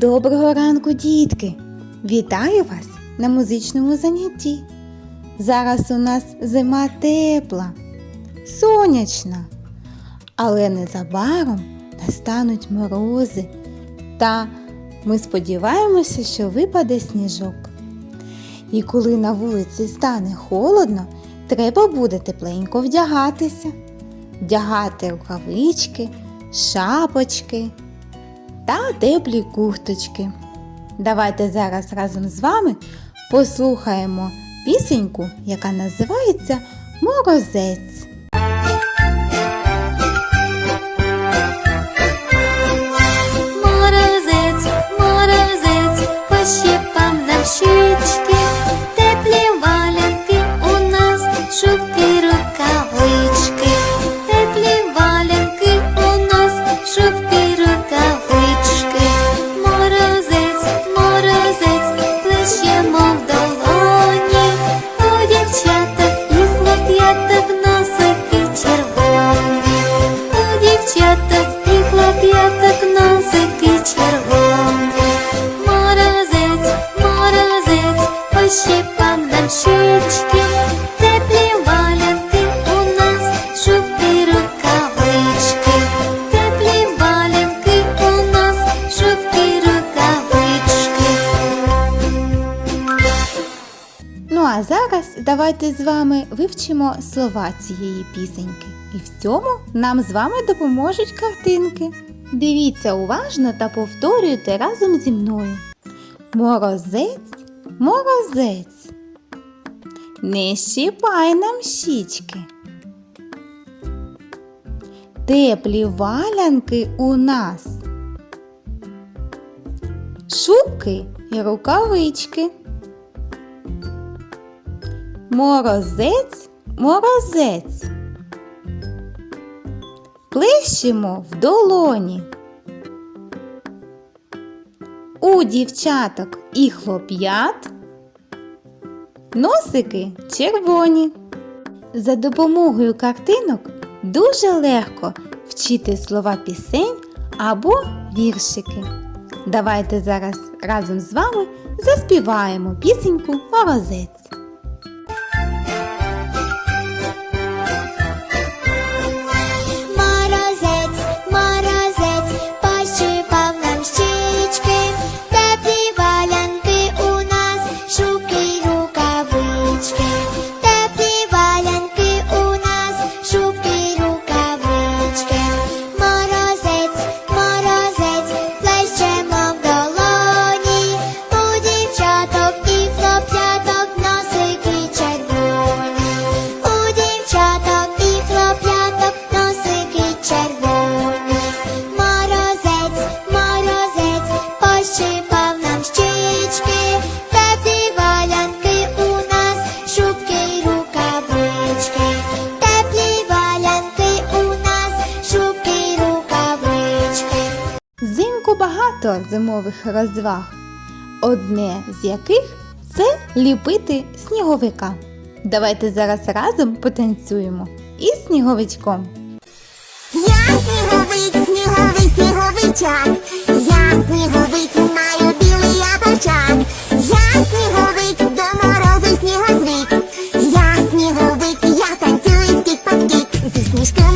Доброго ранку, дітки! Вітаю вас на музичному занятті. Зараз у нас зима тепла, сонячна, але незабаром настануть морози, та ми сподіваємося, що випаде сніжок. І коли на вулиці стане холодно, треба буде тепленько вдягатися, вдягати рукавички, шапочки та теплі курточки. Давайте зараз разом з вами послухаємо пісеньку, яка називається Морозець. Дівчаток і хлоп'яток носики червоні. Морозець, морозець, пощипав нам щічки, теплі валянки у нас, шубки, рукавички, теплі валянки у нас, шубки, рукавички. Ну а зараз давайте з вами вивчимо слова цієї пісеньки. І в цьому нам з вами допоможуть картинки. Дивіться уважно та повторюйте разом зі мною. Морозець, морозець. Не щіпай нам щічки. Теплі валянки у нас. Шубки і рукавички. Морозець, морозець. Плещемо в долоні. У дівчаток і хлоп'ят носики червоні. За допомогою картинок дуже легко вчити слова пісень або віршики. Давайте зараз разом з вами заспіваємо пісеньку Морозець. Взимку багато зимових розваг, одне з яких це ліпити сніговика. Давайте зараз разом потанцюємо із сніговичком. Я сніговик, сніговий, сніговичак. Я сніговик, маю білий яблучак. Я сніговик, до морозу снігозвик. Я сніговик, я танцюю скік по скік. Зі сніжки